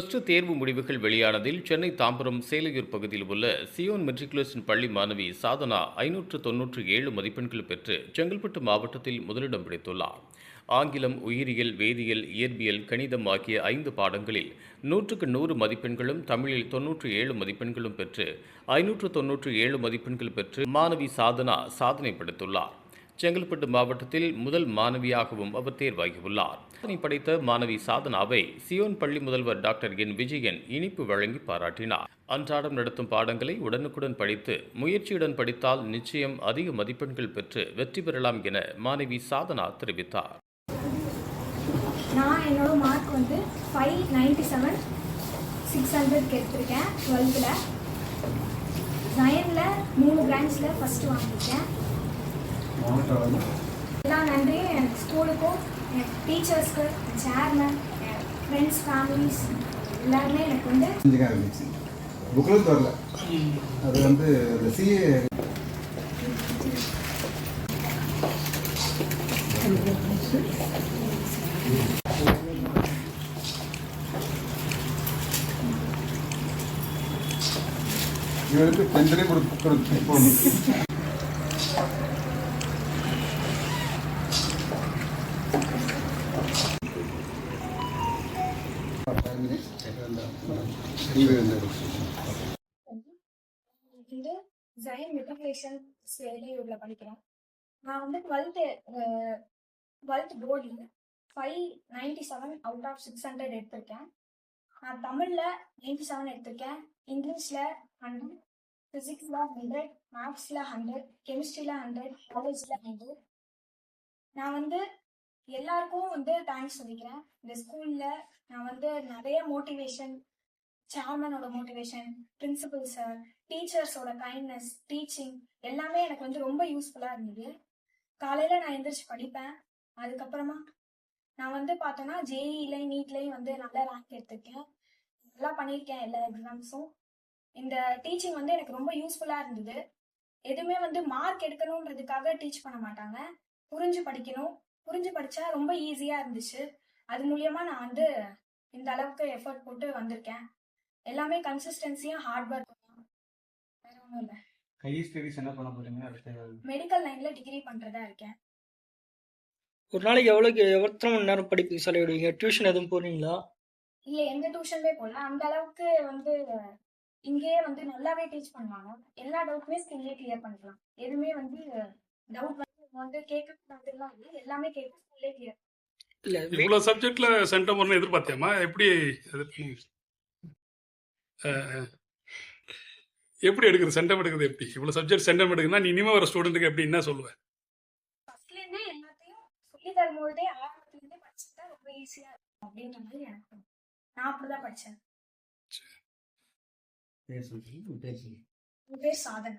Plus two தேர்வு முடிவுகள் வெளியானதில் சென்னை தாம்பரம் சேலையூர் பகுதியில் உள்ள சியோன் மெட்ரிகுலேஷன் பள்ளி மாணவி சாதனா ஐநூற்று தொன்னூற்று ஏழு மதிப்பெண்கள் பெற்று செங்கல்பட்டு மாவட்டத்தில் முதலிடம் பிடித்துள்ளார். ஆங்கிலம் உயிரியல் வேதியியல் இயற்பியல் கணிதம் ஆகிய ஐந்து பாடங்களில் நூற்றுக்கு நூறு மதிப்பெண்களும் தமிழில் தொன்னூற்று ஏழு மதிப்பெண்களும் பெற்று ஐநூற்று தொன்னூற்று ஏழு மதிப்பெண்கள் பெற்று மாணவி சாதனா சாதனை படைத்துள்ளார். செங்கல்பட்டு மாவட்டத்தில் முதல் மாணவியாகவும் அவர் தேர்வாகியுள்ளார். சாதனை படைத்த மாணவி சாதனாவை சியோன் பள்ளி முதல்வர் டாக்டர் என் விஜயன் இனிப்பு வழங்கி பாராட்டினார். அன்றாடம் நடத்தும் பாடங்களை உடனுக்குடன் படித்து முயற்சியுடன் படித்தால் நிச்சயம் அதிக மதிப்பெண்கள் பெற்று வெற்றி பெறலாம் என மாணவி சாதனா தெரிவித்தார். நான் என்னோட மார்க் வந்து ஃபைவ் நைன்டி செவன் சிக்ஸ் ஹண்ட்ரட்க்கு எடுத்திருக்கேன் டுவெல்த்தில் நயனில் மூணு பிரான்ச்சில் ஃபஸ்ட்டு வாங்கியிருக்கேன். எல்லா நன்றியும் எனக்கு ஸ்கூலுக்கும் என் டீச்சர்ஸ்க்கு என் சேர்மன் என் ஃப்ரெண்ட்ஸ் ஃபேமிலிஸ் எல்லாருமே எனக்கு வந்து செஞ்சுக்காக இருந்துச்சு புக்கில் வரல அது வந்து அந்த சிஏ இவருக்கு டென்த்லேயே கொடுத்து கொடுத்து போகணும் வந்து ஜயன் மெட்ரிகுலேஷன் சேலையூர்ல படிக்கிறேன் நான் வந்து டுவெல்த்து டுவெல்த் போர்டில் five ninety seven out of six hundred எடுத்திருக்கேன். நான் தமிழில் நைன்டி செவன் எடுத்திருக்கேன் இங்கிலீஷில் ஹண்ட்ரட் ஃபிசிக்ஸில் ஹண்ட்ரட் மேக்ஸில் ஹண்ட்ரட் கெமிஸ்ட்ரியில் ஹண்ட்ரட் காலேஜில் ஹண்ட்ரட் நான் வந்து எல்லாருக்கும் வந்து தேங்க்ஸ் சொல்லிக்கிறேன். இந்த ஸ்கூலில் நான் வந்து நிறைய மோட்டிவேஷன் சேர்மனோட மோட்டிவேஷன் பிரின்சிபல் சார் டீச்சர்ஸோட கைண்ட்னஸ் டீச்சிங் எல்லாமே எனக்கு வந்து ரொம்ப யூஸ்ஃபுல்லாக இருந்தது. காலையில் நான் எந்திரிச்சு படிப்பேன். அதுக்கப்புறமா நான் வந்து பார்த்தோன்னா ஜேஇலையும் நீட்லேயும் வந்து நல்லா ரேங்க் எடுத்திருக்கேன். நல்லா பண்ணியிருக்கேன் எல்லா எக்ஸாம்ஸும் இந்த டீச்சிங் வந்து எனக்கு ரொம்ப யூஸ்ஃபுல்லாக இருந்தது. எதுவுமே வந்து மார்க் எடுக்கணுன்றதுக்காக டீச் பண்ண மாட்டாங்க. புரிஞ்சு படிக்கணும். புரிஞ்சு படித்தா ரொம்ப ஈஸியாக இருந்துச்சு. அது மூலியமாக நான் வந்து இந்த அளவுக்கு எஃபர்ட் போட்டு வந்திருக்கேன். எல்லாமே கன்சிஸ்டன்சியும் ஹார்ட் ஒர்க் வேற ஒன்றும் இல்லை. ஸ்டடீஸ் என்ன பண்ண போறீங்க? அடுத்த மெடிக்கல் லைனில் டிகிரி பண்ணுறதா இருக்கேன். ஒரு நாளைக்கு எவ்வளோக்கு எத்தனை மணி நேரம் செலவிடுவீங்க டியூஷன் எதுவும் போறீங்களா இல்லை எந்த டியூஷன்லேயே போகல அந்த அளவுக்கு வந்து இங்கேயே வந்து நல்லாவே டீச் பண்ணுவாங்க. எல்லா டவுட்டுமே ஸ்கில்லே கிளியர் பண்ணிக்கலாம். எதுவுமே வந்து டவுட் வந்து வந்து கேட்கக்கூடாதுலாம் இல்லை. எல்லாமே கேட்க ஸ்கில்லே கிளியர் இல்ல இவ்வளவு சப்ஜெக்ட்ல சென்டம் வரணும் எதிர்பார்த்தியாமா எப்படி. எப்படி எடுக்குது சென்டம் எடுக்குது எப்படி? இவ்வளவு சப்ஜெக்ட் சென்டம் எடுக்குன்னா நீ இனிமே வர ஸ்டூடெண்ட்டுக்கு எப்படி என்ன சொல்லுவேன் சொல்லி தரும்போதே ஆரம்பத்துலேருந்தே படிச்சுட்டா ரொம்ப ஈஸியாக இருக்கும் அப்படின்ற மாதிரி எனக்கு. நான் அப்படிதான் படித்தேன் என் பேர் சாதனை